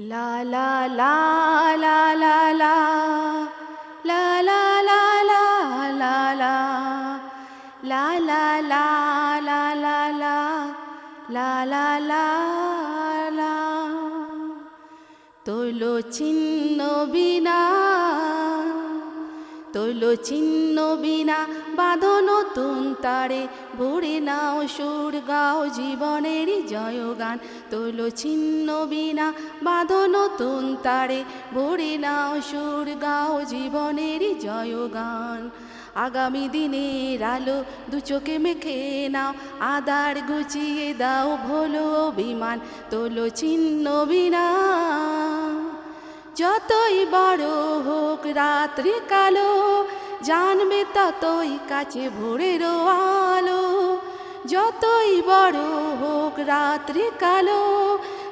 La la la la la la la la la la la la la la la la la la তোলো ছিন্ন বিনা তোলো ছিন্ন বিনা বাঁধো নতুন তারে। ভরে নাও সুর, গাও জীবনের জয়গান। তৈল ছিন্ন বিনা বাঁধো নতুন তারে। ভরে নাও সুর, গাও জীবনের জয়গান। আগামী দিনের আলো দু চোখে মেখে নাও আদার গুছিয়ে দাও ভোলো অভিমান। তোলো ছিন্ন বিনা যতই বড় হোক রাত্রি কালো, জানবে ততই কাছে ভোরের আলো। যতই বড় হোক রাত্রি কালো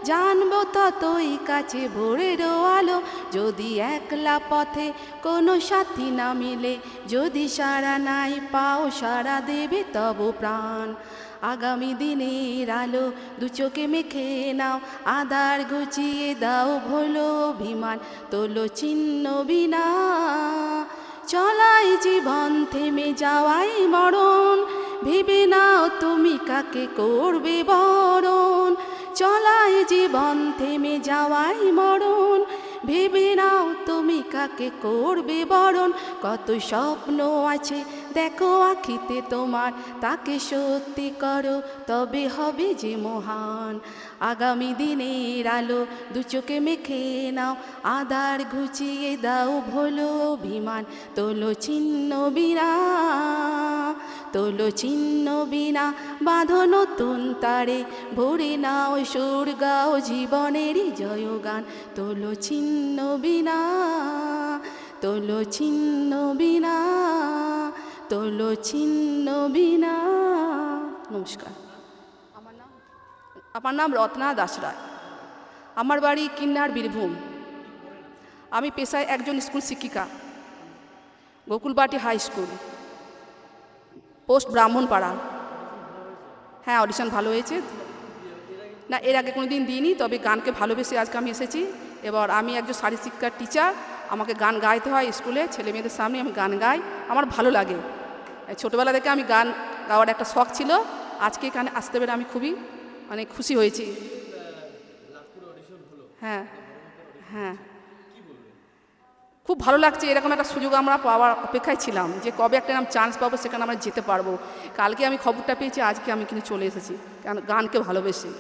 জানব ততই কাছে ভোরের আলো। যদি একলা পথে কোনো সাথী না মিলে, যদি সারা নাই পাও সারা দেবে তব প্রাণ। আগামী দিনের আলো দু চোখে মেখে নাও আদার গুছিয়ে দাও ভোলো অভিমান, তোলো চিহ্ন বিনা। চলাই জীবন থেমে যাওয়াই মরণ, ভেবে নাও তুমি কাকে করবে বরণ। চলাই জীবন থেমে যাওয়াই মরণ। ভেবে নাও তুমি কাকে করবে বরণ। কত স্বপ্ন আছে, দেখো আখিতে তোমার। তাকে সত্যি করো, তবে হবে যে মহান। আগামী দিনের আলো, দু চোখে মেখে নাও। আদার ঘুচিয়ে দাও ভোলো অভিমান তোলো ছিন্ন বিনা তোলো ছিন্ন বিনা, বাঁধো নতুন তারে। ভরে নাও সুর গাও জীবনেরই জয়গান। তোলো ছিন্ন বিনা, তোলো ছিন্ন বিনা, তোলো ছিন্ন বিনা। নমস্কার। আমার নাম আমার নাম রত্না দাসরায় আমার বাড়ি কিন্নার বীরভূম। আমি পেশায় একজন স্কুল শিক্ষিকা, Gokulbati high school. Post Brahmanpara হ্যাঁ অডিশন ভালো হয়েছে। না, এর আগে কোনো দিন দিইনি, তবে গানকে ভালোবেসে আজকে আমি এসেছি। এবার আমি একজন শারীর শিক্ষার টিচার আমাকে গান গাইতে হয় স্কুলে, ছেলে মেয়েদের সামনে আমি গান গাই, আমার ভালো লাগে। ছোটোবেলা থেকে আমি গান গাওয়ার একটা শখ ছিল, আজকে এখানে আসতে পেরে আমি খুবই মানে খুশি হয়েছি। হ্যাঁ হ্যাঁ। খুব ভালো লাগছে, এরকম একটা সুযোগ আমরা পাওয়ার অপেক্ষায় ছিলাম, যে কবে একটা নাম চান্স পাবো সেখানে আমরা যেতে পারব। কালকে আমি খবরটা পেয়েছি, আজকে আমি কিন্তু চলে এসেছি। গানকে ভালোবেসে।